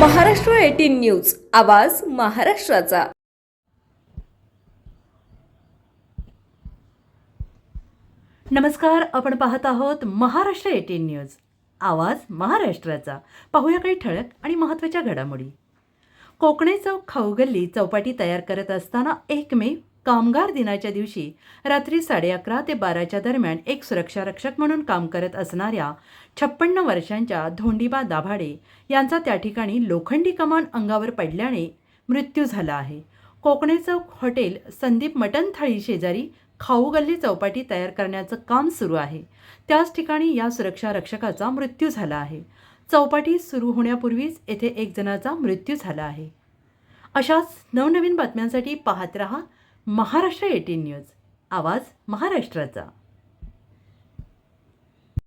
Maharashtra eighteen news. आवाज महाराष्ट्राचा. नमस्कार आपण पाहत आहोत महाराष्ट्र एटीन न्यूज. आवाज महाराष्ट्राचा. पाहूया काही ठळक आणि महत्त्वाच्या घडामोडी. कोकणे चौक खाऊगल्ली चौपाटी तयार करत असताना एक मे कामगार दिनाच्या दिवशी रात्री साडे अकरा ते बाराच्या दरम्यान एक सुरक्षारक्षक म्हणून काम करत असणाऱ्या छप्पन्न वर्षांच्या धोंडीबा दाभाडे यांचा त्या ठिकाणी लोखंडी कमान अंगावर पडल्याने मृत्यू झाला आहे. कोकणे चौक हॉटेल संदीप मटन थाळी शेजारी खाऊ गल्ली चौपाटी तयार करण्याचं काम सुरू आहे. त्याच ठिकाणी या सुरक्षा रक्षकाचा मृत्यू झाला आहे. चौपाटी सुरू होण्यापूर्वीच येथे एक जणाचा मृत्यू झाला आहे. अशाच नवनवीन बातम्यांसाठी पाहत रहा महाराष्ट्र एटीन न्यूज. आवाज महाराष्ट्राचा.